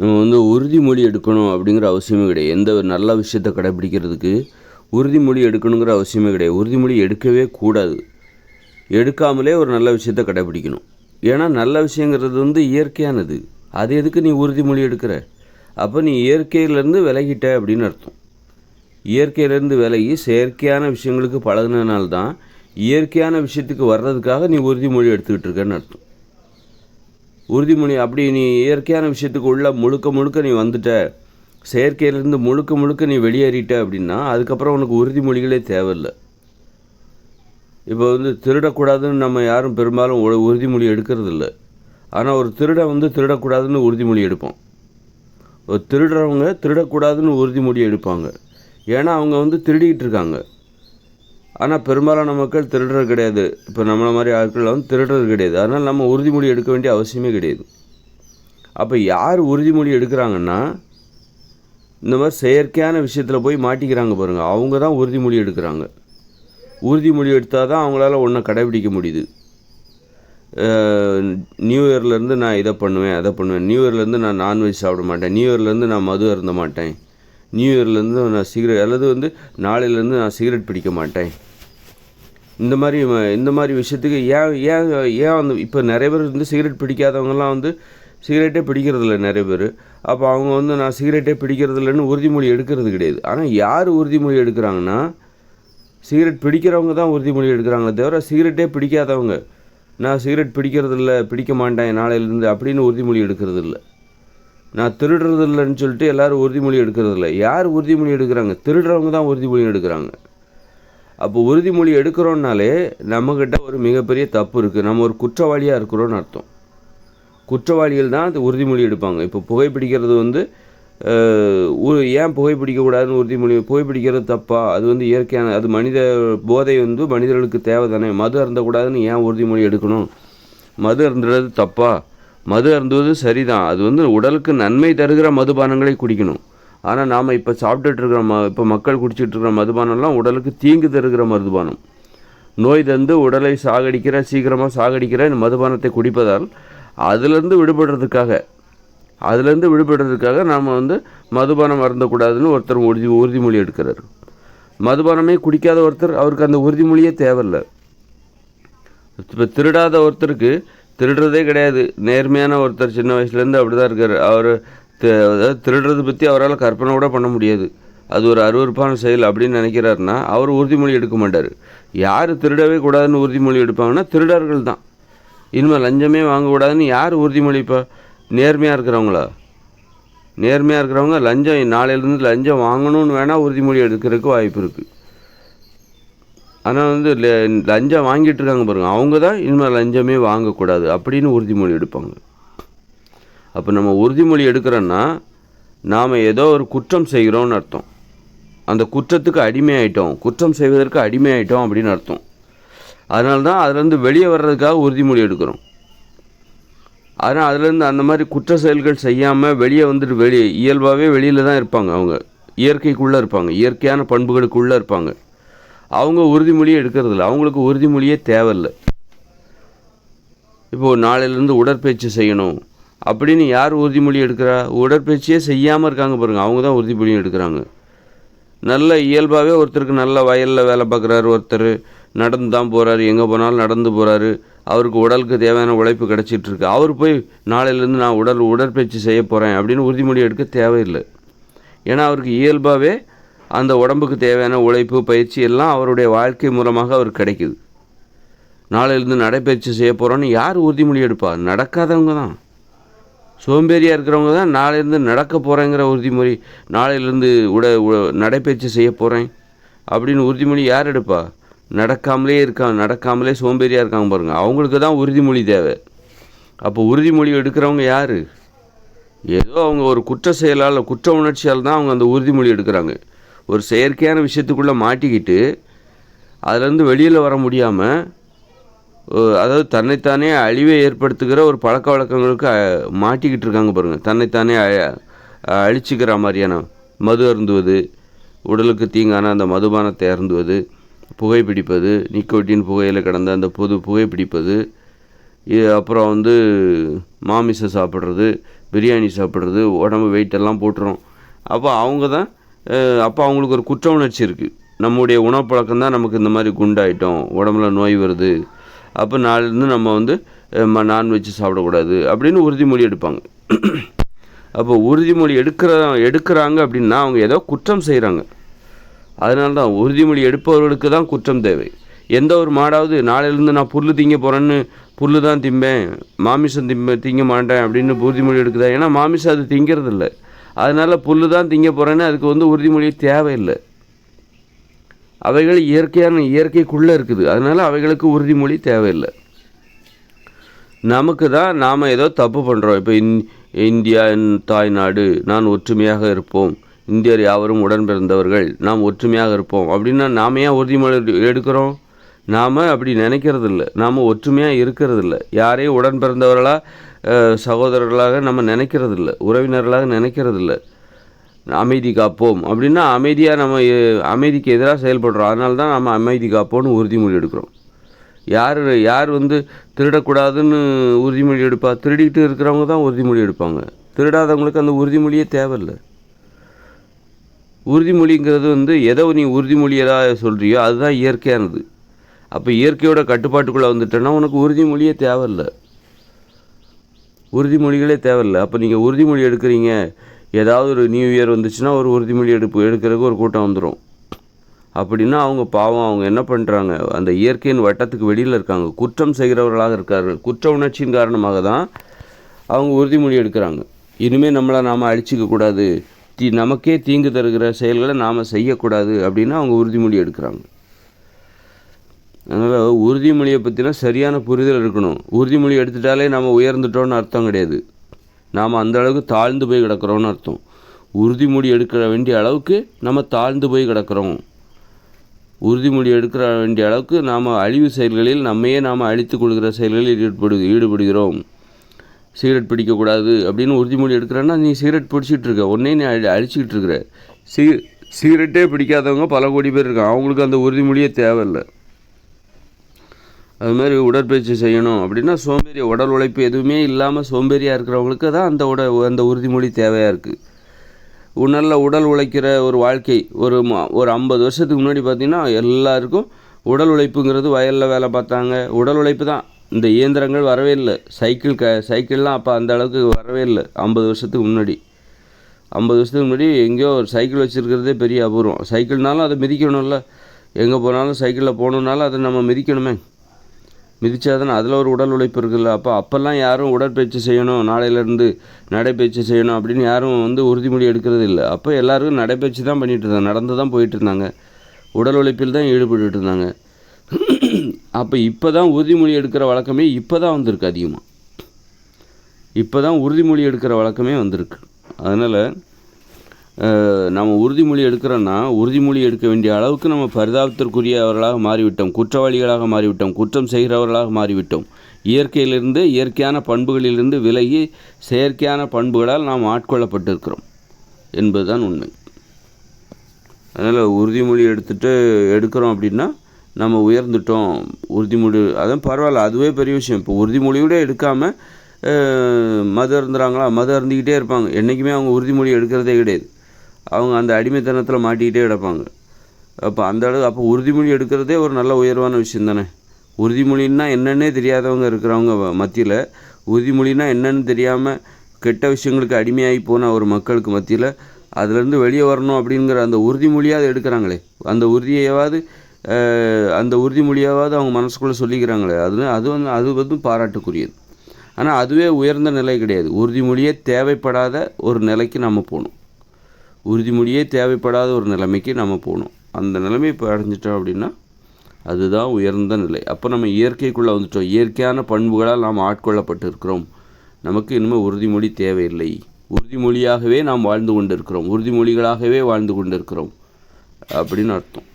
நம்ம வந்து உறுதிமொழி எடுக்கணும் அப்படிங்கிற அவசியமே கிடையாது. எந்த ஒரு நல்ல விஷயத்தை கடைப்பிடிக்கிறதுக்கு உறுதிமொழி எடுக்கணுங்கிற அவசியமே கிடையாது. உறுதிமொழி எடுக்கவே கூடாது. எடுக்காமலே ஒரு நல்ல விஷயத்தை கடைப்பிடிக்கணும் ஏன்னா நல்ல விஷயங்கிறது வந்து இயற்கையானது. அது எதுக்கு நீ உறுதிமொழி எடுக்கிற? அப்போ நீ இயற்கையிலேருந்து விலகிட்ட அப்படின்னு அர்த்தம். இயற்கையிலேருந்து விலகி செயற்கையான விஷயங்களுக்கு பழகுனதுனால தான் இயற்கையான விஷயத்துக்கு வர்றதுக்காக நீ உறுதிமொழி எடுத்துக்கிட்டு இருக்கன்னு அர்த்தம். உறுதிமொழி அப்படி நீ இயற்கையான விஷயத்துக்கு உள்ள முழுக்க முழுக்க நீ வந்துட்ட செயற்கையிலேருந்து முழுக்க முழுக்க நீ வெளியேறிட்ட அப்படின்னா அதுக்கப்புறம் உனக்கு உறுதிமொழிகளே தேவையில்லை. இப்போ வந்து திருடக்கூடாதுன்னு நம்ம யாரும் பெரும்பாலும் உறுதிமொழி எடுக்கிறது இல்லை ஆனால் ஒரு திருடன் வந்து திருடக்கூடாதுன்னு உறுதிமொழி எடுப்போம் ஒரு திருடுறவங்க திருடக்கூடாதுன்னு உறுதிமொழி எடுப்பாங்க. ஏன்னா அவங்க வந்து திருடிக்கிட்டு இருக்காங்க. ஆனால் பெரும்பாலான மக்கள் திருடுறது கிடையாது. இப்போ நம்மளை மாதிரி ஆட்கள் வந்து திருடுறது கிடையாது. அதனால் நம்ம உறுதிமொழி எடுக்க வேண்டிய அவசியமே கிடையாது. அப்போ யார் உறுதிமொழி எடுக்கிறாங்கன்னா இந்த மாதிரி செயற்கையான விஷயத்தில் போய் மாட்டிக்கிறாங்க பாருங்கள் அவங்க தான் உறுதிமொழி எடுக்கிறாங்க. உறுதிமொழி எடுத்தால் தான் அவங்களால ஒன்றை கடைபிடிக்க முடியுது. நியூ இயர்லேருந்து நான் இதை பண்ணுவேன் அதை பண்ணுவேன். நியூ இயர்லேருந்து நான் நான்வெஜ் சாப்பிட மாட்டேன். நியூ இயர்லேருந்து நான் மது அருந்த மாட்டேன். நியூ இயர்லேருந்து நான் சிகரெட் அல்லது வந்து நாளையிலேருந்து நான் சிகரெட் பிடிக்க மாட்டேன். இந்த மாதிரி இந்த மாதிரி விஷயத்துக்கு ஏன் ஏன் ஏன் வந்து இப்போ நிறைய பேர் வந்து சிகரெட் பிடிக்காதவங்கலாம் வந்து சிகரெட்டே பிடிக்கிறதில்ல நிறைய பேர். அப்போ அவங்க வந்து நான் சிகரெட்டே பிடிக்கிறதில்லன்னு உறுதிமொழி எடுக்கிறது கிடையாது. ஆனால் யார் உறுதிமொழி எடுக்கிறாங்கன்னா சிகரெட் பிடிக்கிறவங்க தான் உறுதிமொழி எடுக்கிறாங்களே தவிர சிகரெட்டே பிடிக்காதவங்க நான் சிகரெட் பிடிக்கிறதில்ல பிடிக்க மாட்டேன் நாளையிலேருந்து அப்படின்னு உறுதிமொழி எடுக்கிறது இல்லை நான் திருடுறது இல்லைன்னு சொல்லிட்டு எல்லோரும் உறுதிமொழி எடுக்கிறது இல்லை யார் உறுதிமொழி எடுக்கிறாங்க? திருடுறவங்க தான் உறுதிமொழி எடுக்கிறாங்க. அப்போ உறுதிமொழி எடுக்கிறோன்னாலே நம்மக்கிட்ட ஒரு மிகப்பெரிய தப்பு இருக்குது நம்ம ஒரு குற்றவாளியாக இருக்கிறோன்னு அர்த்தம். குற்றவாளிகள் தான் அந்த உறுதிமொழி எடுப்பாங்க. இப்போ புகைப்பிடிக்கிறது வந்து ஒரு ஏன் புகைப்பிடிக்கக்கூடாதுன்னு உறுதிமொழி புகைப்பிடிக்கிறது தப்பா? அது வந்து இயற்கையான அது மனித போதை வந்து மனிதர்களுக்கு தேவை தானே மது அருந்தக்கூடாதுன்னு ஏன் உறுதிமொழி எடுக்கணும்? மது அருந்துறது தப்பா? மது அருந்துவது சரிதான். அது வந்து உடலுக்கு நன்மை தருகிற மதுபானங்களை குடிக்கணும். ஆனால் நாம் இப்போ சாப்பிட்டுட்டு இருக்கிற ம இப்போ மக்கள் குடிச்சிட்டு இருக்கிற மதுபானம்லாம் உடலுக்கு தீங்கு தருகிற மதுபானம். நோய் தந்து உடலை சாகடிக்கிற சீக்கிரமாக சாகடிக்கிற இந்த மதுபானத்தை குடிப்பதால் அதுலேருந்து விடுபடுறதுக்காக அதுலேருந்து விடுபடுறதுக்காக நாம் வந்து மதுபானம் அருந்தக்கூடாதுன்னு ஒருத்தர் உறுதி உறுதிமொழி எடுக்கிறார். மதுபானமே குடிக்காத ஒருத்தர் அவருக்கு அந்த உறுதிமொழியே தேவையில்லை. இப்போ திருடாத ஒருத்தருக்கு திருடுறதே கிடையாது. நேர்மையான ஒருத்தர் சின்ன வயசுலேருந்து அப்படி தான் இருக்கார். அவர் அதாவது திருடுறதை பற்றி அவரால் கற்பனை கூட பண்ண முடியாது. அது ஒரு அருவருப்பான செயல் அப்படின்னு நினைக்கிறாருன்னா அவர் உறுதிமொழி எடுக்க மாட்டார். யார் திருடவே கூடாதுன்னு உறுதிமொழி எடுப்பாங்கன்னா திருடர்கள் தான். இனிமேல் லஞ்சமே வாங்கக்கூடாதுன்னு யார் உறுதிமொழி இப்போ? நேர்மையாக இருக்கிறவங்களா? நேர்மையாக இருக்கிறவங்க லஞ்சம் நாளையிலேருந்து லஞ்சம் வாங்கணும்னு வேணால் உறுதிமொழி எடுக்கிறதுக்கு வாய்ப்பு இருக்குது ஆனால் வந்து லஞ்சம் வாங்கிட்டு இருக்காங்க பாருங்க அவங்க தான் இனிமேல் லஞ்சமே வாங்கக்கூடாது அப்படின்னு உறுதிமொழி எடுப்பாங்க. அப்போ நம்ம உறுதிமொழி எடுக்கிறோன்னா நாம் ஏதோ ஒரு குற்றம் செய்கிறோம்னு அர்த்தம். அந்த குற்றத்துக்கு அடிமையாயிட்டோம். குற்றம் செய்வதற்கு அடிமையாயிட்டோம் அப்படின்னு அர்த்தம். அதனால தான் அதுலேருந்து வெளியே வர்றதுக்காக உறுதிமொழி எடுக்கிறோம். ஆனால் அதுலேருந்து அந்த மாதிரி குற்ற செயல்கள் செய்யாமல் வெளியே வந்துட்டு வெளியே இயல்பாகவே வெளியில் தான் இருப்பாங்க அவங்க. இயற்கைக்குள்ளே இருப்பாங்க. இயற்கையான பண்புகளுக்குள்ளே இருப்பாங்க. அவங்க உறுதிமொழியே எடுக்கிறதில்ல. அவங்களுக்கு உறுதிமொழியே தேவையில்லை. இப்போது நாளையிலேருந்து உடற்பயிற்சி செய்யணும். அப்படின்னு யார் உறுதிமொழி எடுக்கிறா? உடற்பயிற்சியே செய்யாமல் இருக்காங்க பாருங்கள் அவங்க தான் உறுதிமொழி எடுக்கிறாங்க. நல்ல இயல்பாகவே ஒருத்தருக்கு நல்ல வயலில் வேலை பார்க்குறாரு ஒருத்தர். நடந்து தான் போகிறாரு எங்கே போனாலும் நடந்து போகிறாரு அவருக்கு உடலுக்கு தேவையான உழைப்பு கிடச்சிட்ருக்கு அவர் போய் நாளையிலேருந்து நான் உடல் உடற்பயிற்சி செய்ய போகிறேன் அப்படின்னு உறுதிமொழி எடுக்க தேவையில்லை. ஏன்னா அவருக்கு இயல்பாகவே அந்த உடம்புக்கு தேவையான உழைப்பு பயிற்சி எல்லாம் அவருடைய வாழ்க்கை மூலமாக அவருக்கு கிடைக்குது. நாளையிலேருந்து நடைப்பயிற்சி செய்ய போகிறோன்னு யார் உறுதிமொழி எடுப்பா? நடக்காதவங்க தான். சோம்பேறியாக இருக்கிறவங்க தான் நாளையிலேருந்து நடக்க போகிறேங்கிற உறுதிமொழி நாளையிலேருந்து உட உ- நடைப்பயிற்சி செய்ய போகிறேன் அப்படின்னு உறுதிமொழி யார் எடுப்பா? நடக்காமலே இருக்காங்க நடக்காமலே சோம்பேறியாக இருக்காங்க பாருங்கள் அவங்களுக்கு தான் உறுதிமொழி தேவை. அப்போ உறுதிமொழி எடுக்கிறவங்க யார்? ஏதோ அவங்க ஒரு குற்ற செயலால் குற்ற உணர்ச்சியால் தான் அவங்க அந்த உறுதிமொழி எடுக்கிறாங்க. ஒரு செயற்கையான விஷயத்துக்குள்ளே மாட்டிக்கிட்டு அதுலேருந்து வெளியில் வர முடியாமல் அதாவது தன்னைத்தானே அழிவை ஏற்படுத்துகிற ஒரு பழக்க வழக்கங்களுக்கு மாட்டிக்கிட்டு இருக்காங்க பாருங்கள் தன்னைத்தானே அழிச்சிக்கிற மாதிரியான மது அருந்துவது உடலுக்கு தீங்கான அந்த மதுபானத்தை அருந்துவது புகைப்பிடிப்பது நிக்கோட்டின் புகையில் கிடந்த அந்த பொது புகைப்பிடிப்பது அப்புறம் வந்து மாமிசம் சாப்பிட்றது பிரியாணி சாப்பிட்றது உடம்பு வெயிட்டெல்லாம் போட்டுரும். அப்போ அவங்க தான் அப்போ அவங்களுக்கு ஒரு குற்ற உணர்ச்சி இருக்குது நம்முடைய உணவு பழக்கம் தான் நமக்கு இந்த மாதிரி குண்டாயிட்டோம். உடம்புல நோய் வருது. அப்போ நாளிலேருந்து நம்ம வந்து நான்வெஜ் சாப்பிடக்கூடாது அப்படின்னு உறுதிமொழி எடுப்பாங்க. அப்போ உறுதிமொழி எடுக்கிற எடுக்கிறாங்க அப்படின்னா அவங்க ஏதோ குற்றம் செய்கிறாங்க அதனால தான் உறுதிமொழி எடுப்பவர்களுக்கு தான் குற்றம் தேவை. எந்த ஒரு மாடாவது நாளையிலேருந்து நான் புல் திங்க போகிறேன்னு புல் தான் திம்பேன் மாமிசம் திம்ப திங்க மாட்டேன் அப்படின்னு உறுதிமொழி எடுக்குதா? ஏன்னா மாமிசம் அது திங்கிறதில்ல. அதனால் அதனால தான் திங்க போகிறேன்னு அதுக்கு வந்து உறுதிமொழி தேவையில்லை. அவைகள் இயற்கையான இயற்கைக்குள்ளே இருக்குது. அதனால் அவைகளுக்கு உறுதிமொழி தேவையில்லை. நமக்கு தான் நாம் ஏதோ தப்பு பண்ணுறோம் இப்போ இந் இந்தியா என் தாய்நாடு நான் ஒற்றுமையாக இருப்போம். இந்தியர் யாவரும் உடன் பிறந்தவர்கள் நாம் ஒற்றுமையாக இருப்போம். அப்படின்னா நாம் ஏன் உறுதிமொழி எடு- எடுக்கிறோம்? நாம் அப்படி நினைக்கிறது இல்லை நாம் ஒற்றுமையாக இருக்கிறது இல்லை யாரையும் உடன் பிறந்தவர்களாக சகோதரர்களாக நம்ம நினைக்கிறது இல்லை உறவினர்களாக நினைக்கிறது இல்லை அமைதி காப்போம். அப்படின்னா அமைதியாக நம்ம அமைதிக்கு எதிராக செயல்படுறோம். அதனால தான் நம்ம அமைதி காப்போம்னு உறுதிமொழி எடுக்கிறோம். யார் யார் வந்து திருடக்கூடாதுன்னு உறுதிமொழி எடுப்பா? திருடிக்கிட்டு இருக்கிறவங்க தான் உறுதிமொழி எடுப்பாங்க. திருடாதவங்களுக்கு அந்த உறுதிமொழியே தேவையில்லை. உறுதிமொழிங்கிறது வந்து எதோ நீ உறுதிமொழியதாக சொல்கிறியோ அதுதான் இயற்கையானது. அப்போ இயற்கையோட கட்டுப்பாட்டுக்குள்ளே வந்துட்டேன்னா உனக்கு உறுதிமொழியே தேவையில்லை. உறுதிமொழிகளே தேவையில்லை. அப்போ நீங்கள் உறுதிமொழி எடுக்கிறீங்க. ஏதாவது ஒரு நியூ இயர் வந்துச்சுன்னா ஒரு உறுதிமொழி எடுப்பு எடுக்கிறதுக்கு ஒரு கூட்டம் வந்துடும் அப்படின்னா அவங்க பாவம் அவங்க என்ன பண்ணுறாங்க அந்த இயற்கையின் வட்டத்துக்கு வெளியில் இருக்காங்க. குற்றம் செய்கிறவர்களாக இருக்கார்கள். குற்ற உணர்ச்சியின் காரணமாக தான் அவங்க உறுதிமொழி எடுக்கிறாங்க. இனிமேல் நம்மளை நாம் அழிச்சிக்கக்கூடாது தீ நமக்கே தீங்கு தருகிற செயல்களை நாம் செய்யக்கூடாது அப்படின்னு அவங்க உறுதிமொழி எடுக்கிறாங்க. அதனால் உறுதிமொழியை பற்றினா சரியான புரிதல் இருக்கணும். உறுதிமொழி எடுத்துட்டாலே நம்ம உயர்ந்துட்டோன்னு அர்த்தம் கிடையாது. நாம் அந்த அளவுக்கு தாழ்ந்து போய் கிடக்கிறோம்னு அர்த்தம். உறுதிமொழி எடுக்கிற வேண்டிய அளவுக்கு நம்ம தாழ்ந்து போய் கிடக்கிறோம். உறுதிமொழி எடுக்கிற வேண்டிய அளவுக்கு நாம் அழிவு செயல்களில் நம்மையே நாம் அழித்து கொள்கிற செயல்களில் ஈடுபடு ஈடுபடுகிறோம். சிகரெட் பிடிக்கக்கூடாது அப்படின்னு உறுதிமொழி எடுக்கிறேன்னா நீ சிகரெட் பிடிச்சிட்டு இருக்க. உடனே நீ அழி அழிச்சிக்கிட்டு இருக்கிற சி சிகரெட்டே பிடிக்காதவங்க பல கோடி பேர் இருக்காங்க. அவங்களுக்கு அந்த உறுதிமொழியே தேவையில்லை. அது மாதிரி உடற்பயிற்சி செய்யணும் அப்படின்னா சோம்பேறி உடல் உழைப்பு எதுவுமே இல்லாமல் சோம்பேறியாக இருக்கிறவங்களுக்கு தான் அந்த உட அந்த உறுதிமொழி தேவையாக இருக்குது நல்ல உடல் உழைக்கிற ஒரு வாழ்க்கை ஒரு ஒரு ஐம்பது வருஷத்துக்கு முன்னாடி பார்த்திங்கன்னா எல்லாருக்கும் உடல் உழைப்புங்கிறது வயலில் வேலை பார்த்தாங்க. உடல் உழைப்பு தான். இந்த இயந்திரங்கள் வரவே இல்லை. சைக்கிள் க சைக்கிள்லாம் அப்போ அந்த அளவுக்கு வரவே இல்லை. ஐம்பது வருஷத்துக்கு முன்னாடி. ஐம்பது வருஷத்துக்கு முன்னாடி எங்கேயோ ஒரு சைக்கிள் வச்சுருக்கிறதே பெரிய அபூர்வம். சைக்கிள்னாலும் அதை மிதிக்கணும்ல. எங்கே போனாலும் சைக்கிளில் போகணுன்னாலும் அதை நம்ம மிதிக்கணுமே. மிதிச்சா தானே அதில் ஒரு உடல் உழைப்பு இருக்குல்ல. அப்போ அப்போல்லாம் யாரும் உடற்பயிற்சி செய்யணும் நாளையிலேருந்து நடைப்பயிற்சி செய்யணும் அப்படின்னு யாரும் வந்து உறுதிமொழி எடுக்கிறது இல்லை. அப்போ எல்லாருக்கும் நடைப்பயிற்சி தான் பண்ணிகிட்டு இருந்தாங்க. நடந்து தான் போயிட்டு இருந்தாங்க. உடல் உழைப்பில் தான் ஈடுபட்டு இருந்தாங்க. அப்போ இப்போ தான் உறுதிமொழி எடுக்கிற வழக்கமே இப்போ தான் வந்திருக்கு அதிகமாக இப்போ தான் உறுதிமொழி எடுக்கிற வழக்கமே வந்திருக்கு. அதனால் நம்ம உறுதிமொழி எடுக்கிறோன்னா உறுதிமொழி எடுக்க வேண்டிய அளவுக்கு நம்ம பரிதாபத்திற்குரியவர்களாக மாறிவிட்டோம் குற்றவாளிகளாக மாறிவிட்டோம் குற்றம் செய்கிறவர்களாக மாறிவிட்டோம். இயற்கையிலிருந்து இயற்கையான பண்புகளிலிருந்து விலகி செயற்கையான பண்புகளால் நாம் ஆட்கொள்ளப்பட்டிருக்கிறோம். என்பதுதான் உண்மை. அதனால் உறுதிமொழி எடுத்துட்டு எடுக்கிறோம் அப்படின்னா நம்ம உயர்ந்துட்டோம். உறுதிமொழி அதான் பரவாயில்ல அதுவே பெரிய விஷயம். இப்போ உறுதிமொழியோட எடுக்காமல் மது அருந்துறாங்களா? மது அருந்திக்கிட்டே இருப்பாங்க. என்றைக்குமே அவங்க உறுதிமொழி எடுக்கிறதே கிடையாது. அவங்க அந்த அடிமைத்தனத்தில் மாட்டிக்கிட்டே கிடப்பாங்க. அப்போ அந்த அளவு அப்போ உறுதிமொழி எடுக்கிறதே ஒரு நல்ல உயர்வான விஷயம் தானே? உறுதிமொழின்னா என்னன்னே தெரியாதவங்க இருக்கிறவங்க மத்தியில் உறுதிமொழின்னா என்னன்னு தெரியாமல் கெட்ட விஷயங்களுக்கு அடிமையாகி போன ஒரு மக்களுக்கு மத்தியில் அதுலேருந்து வெளியே வரணும் அப்படிங்கிற அந்த உறுதிமொழியாவது எடுக்கிறாங்களே. அந்த உறுதியையாவது அந்த உறுதிமொழியாவது அவங்க மனசுக்குள்ளே சொல்லிக்கிறாங்களே. அது அது வந்து அது வந்து பாராட்டுக்குரியது. ஆனால் அதுவே உயர்ந்த நிலை கிடையாது. உறுதிமொழியே தேவைப்படாத ஒரு நிலைக்கு நம்ம போகணும். உறுதிமொழியே தேவைப்படாத ஒரு நிலைமைக்கு நம்ம போகணும். அந்த நிலைமை இப்போ அடைஞ்சிட்டோம் அப்படின்னா அதுதான் உயர்ந்த நிலை. அப்போ நம்ம இயற்கைக்குள்ளே வந்துட்டோம். இயற்கையான பண்புகளால் நாம் ஆட்கொள்ளப்பட்டு இருக்கிறோம் நமக்கு இனிமேல் உறுதிமொழி தேவையில்லை. உறுதிமொழியாகவே நாம் வாழ்ந்து கொண்டிருக்கிறோம். உறுதிமொழிகளாகவே வாழ்ந்து கொண்டிருக்கிறோம். அப்படின்னு அர்த்தம்.